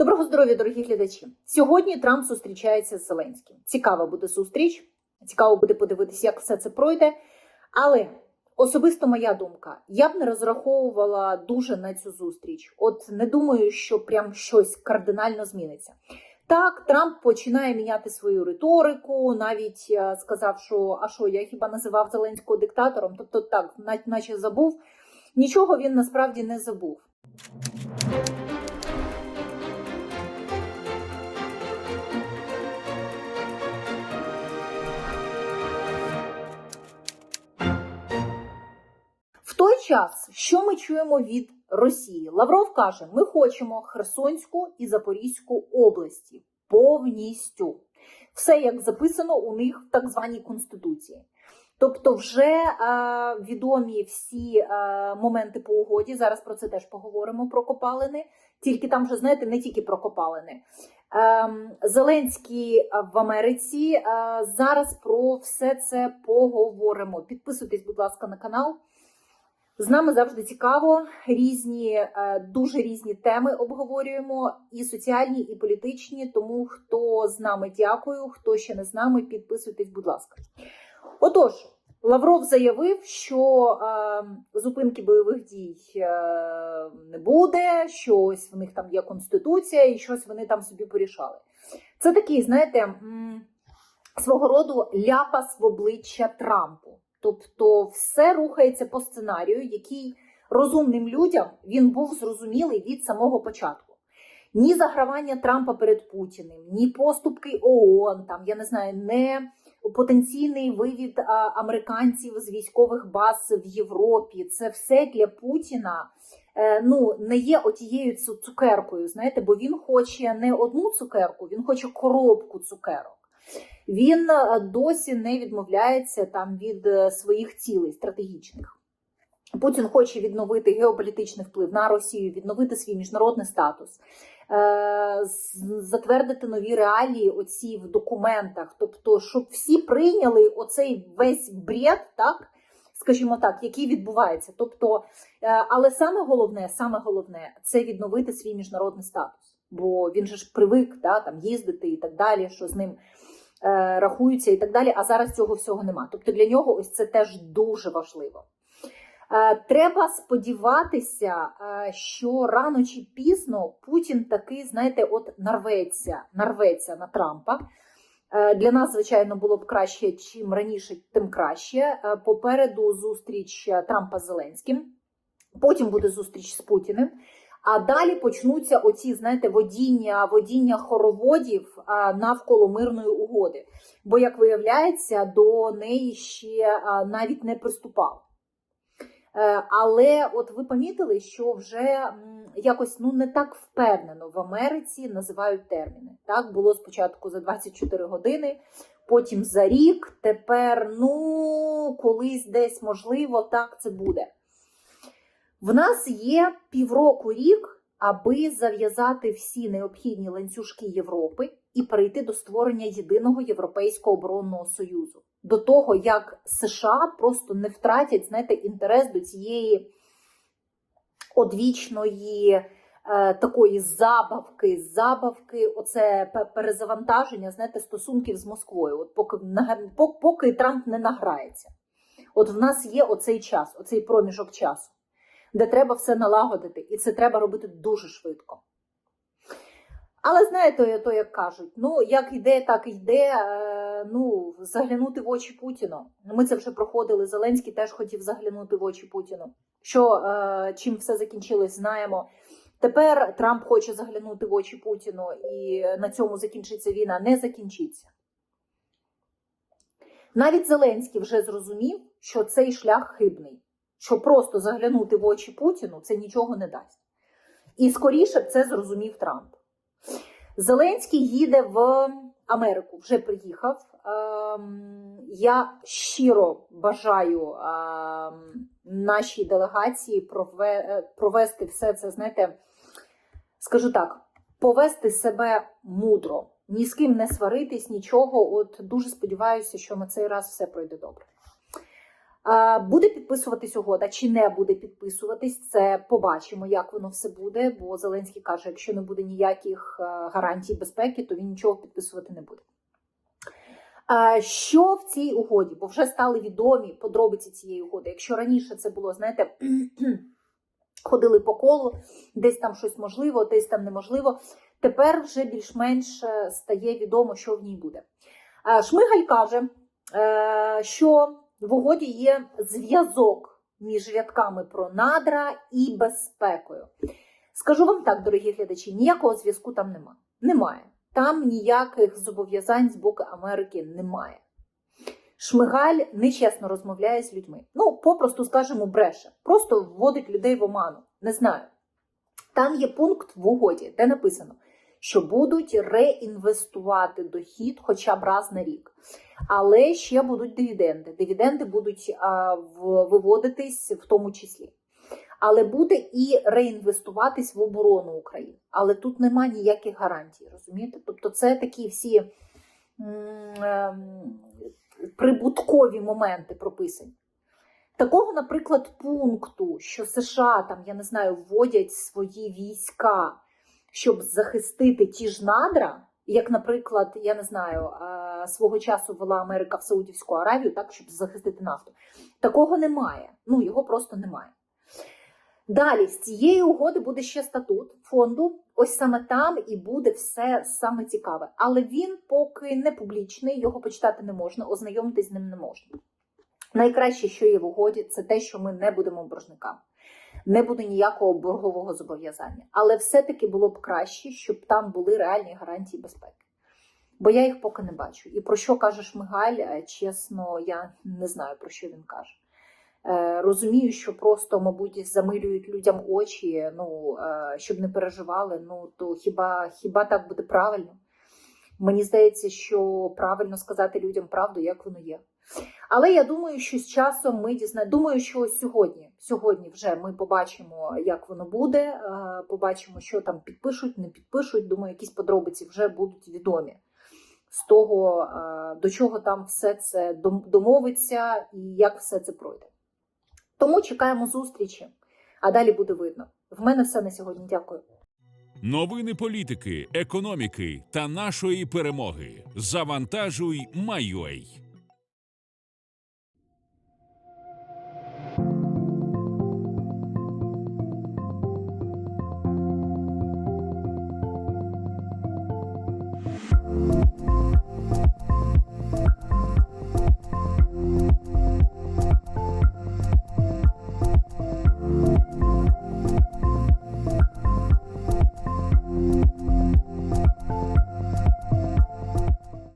Доброго здоров'я, дорогі глядачі. Сьогодні Трамп зустрічається з Зеленським. Цікава буде зустріч. Цікаво буде подивитися, як все це пройде. Але особисто моя думка, я б не розраховувала дуже на цю зустріч. От не думаю, що прям щось кардинально зміниться. Так, Трамп починає міняти свою риторику, навіть е, сказав, що а що, я хіба називав Зеленського диктатором? Тобто, так, наче забув. Нічого він насправді не забув. Час, що ми чуємо від Росії? Лавров каже: ми хочемо Херсонську і Запорізьку області повністю. Все як записано у них в так званій конституції. Тобто, вже е, відомі всі е, моменти по угоді. Зараз про це теж поговоримо про копалини. Тільки там вже знаєте, не тільки про копалини. Ем, Зеленський е, в Америці. Е, зараз про все це поговоримо. Підписуйтесь, будь ласка, на канал. З нами завжди цікаво. Різні, е, дуже різні теми обговорюємо, і соціальні, і політичні. Тому хто з нами дякую, хто ще не з нами, підписуйтесь, будь ласка. Отож, Лавров заявив, що е, зупинки бойових дій е, не буде, що ось в них там є конституція, і щось вони там собі порішали. Це такий, знаєте, свого роду ляпас в обличчя Трампу. Тобто, все рухається по сценарію, який розумним людям він був зрозумілий від самого початку. Ні загравання Трампа перед Путіним, ні поступки ООН, там я не знаю, не потенційний вивід американців з військових баз в Європі. Це все для Путіна е, ну, не є отією цукеркою, знаєте, бо він хоче не одну цукерку, він хоче коробку цукерок. Він е, досі не відмовляється там від е, своїх цілей стратегічних. Путін хоче відновити геополітичний вплив на Росію, відновити свій міжнародний статус, е, затвердити нові реалії оці в документах, тобто, щоб всі прийняли оцей весь бред, так скажімо так, який відбувається. Тобто, але саме головне, саме головне це відновити свій міжнародний статус, бо він же ж привик да, там їздити і так далі, що з ним. Е, Рахуються і так далі, а зараз цього всього нема. Тобто для нього ось це теж дуже важливо. Е, Треба сподіватися, е, що рано чи пізно Путін таки, знаєте, от нарветься, нарветься на Трампа. Для нас, звичайно, було б краще, чим раніше, тим краще. Попереду зустріч Трампа з Зеленським, потім буде зустріч з Путіним. А далі почнуться оці, знаєте, водіння, водіння хороводів навколо мирної угоди. Бо, як виявляється, до неї ще навіть не приступав. Е, Але от ви помітили, що вже якось ну не так впевнено в Америці називають терміни. Так було спочатку за 24 години, потім за рік. Тепер, ну колись десь можливо, так це буде. В нас є півроку рік, аби зав'язати всі необхідні ланцюжки Європи і перейти до створення єдиного європейського оборонного союзу. До того як США просто не втратять знаєте, інтерес до цієї одвічної е, такої забавки, забавки, оце перезавантаження, знаєте, стосунків з Москвою. От поки поки Трамп не награється. От в нас є оцей час, оцей проміжок часу, де треба все налагодити, і це треба робити дуже швидко. Але знаєте, то як кажуть, ну як йде, так йде. Е, Ну, заглянути в очі Путіну. Ми це вже проходили. Зеленський теж хотів заглянути в очі Путіну. Що е, чим все закінчилось, знаємо. Тепер Трамп хоче заглянути в очі Путіну, і на цьому закінчиться війна. Не закінчиться. Навіть Зеленський вже зрозумів, що цей шлях хибний, що просто заглянути в очі Путіну це нічого не дасть. І скоріше б це зрозумів Трамп. Зеленський їде в Америку, вже приїхав. Ем, Я щиро бажаю ем, нашій делегації провести все це, знаєте, скажу так, повести себе мудро, ні з ким не сваритись, нічого. От дуже сподіваюся, що на цей раз все пройде добре. Буде підписуватись угода чи не буде підписуватись, це побачимо, як воно все буде. Бо Зеленський каже, якщо не буде ніяких е, гарантій безпеки, то він нічого підписувати не буде. Що в цій угоді? Бо вже стали відомі подробиці цієї угоди. Якщо раніше це було, знаєте, ходили по колу, десь там щось можливо, десь там неможливо. Тепер вже більш-менш е, стає відомо, що в ній буде. Шмигаль каже, е, що в угоді є зв'язок між рядками про надра і безпекою. Скажу вам так, дорогі глядачі, ніякого зв'язку там нема. Немає. Там ніяких зобов'язань з боку Америки немає. Шмигаль нечесно розмовляє з людьми. Ну, попросту скажемо, бреше. Просто вводить людей в оману. Не знаю. Там є пункт в угоді, де написано, що будуть реінвестувати дохід хоча б раз на рік. Але ще будуть дивіденди. Дивіденди будуть а, в, виводитись в тому числі. Але буде і реінвестуватись в оборону України. Але тут нема ніяких гарантій, розумієте? Тобто, це такі всі ем, прибуткові моменти прописані. Такого, наприклад, пункту, що США там, я не знаю, вводять свої війська, щоб захистити ті ж надра, як, наприклад, я не знаю, свого часу вела Америка в Саудівську Аравію, так, щоб захистити нафту. Такого немає. Ну, його просто немає. Далі, з цієї угоди буде ще статут фонду. Ось саме там і буде все саме цікаве. Але він поки не публічний, його почитати не можна, ознайомитись з ним не можна. Найкраще, що є в угоді, це те, що ми не будемо боржниками. Не буде ніякого боргового зобов'язання. Але все-таки було б краще, щоб там були реальні гарантії безпеки. Бо я їх поки не бачу. І про що каже Шмигаль, е, чесно, я не знаю, про що він каже. Е, Розумію, що просто, мабуть, замилюють людям очі, ну, е, щоб не переживали. Ну, то хіба, хіба так буде правильно? Мені здається, що правильно сказати людям правду, як воно є. Але я думаю, що з часом ми дізнаємо. Думаю, що сьогодні, сьогодні вже ми побачимо, як воно буде. е, Побачимо, що там підпишуть, не підпишуть. Думаю, якісь подробиці вже будуть відомі з того, е, до чого там все це домовиться і як все це пройде. Тому чекаємо зустрічі, а далі буде видно. В мене все на сьогодні. Дякую. Новини політики, економіки та нашої перемоги. Завантажуй Майой.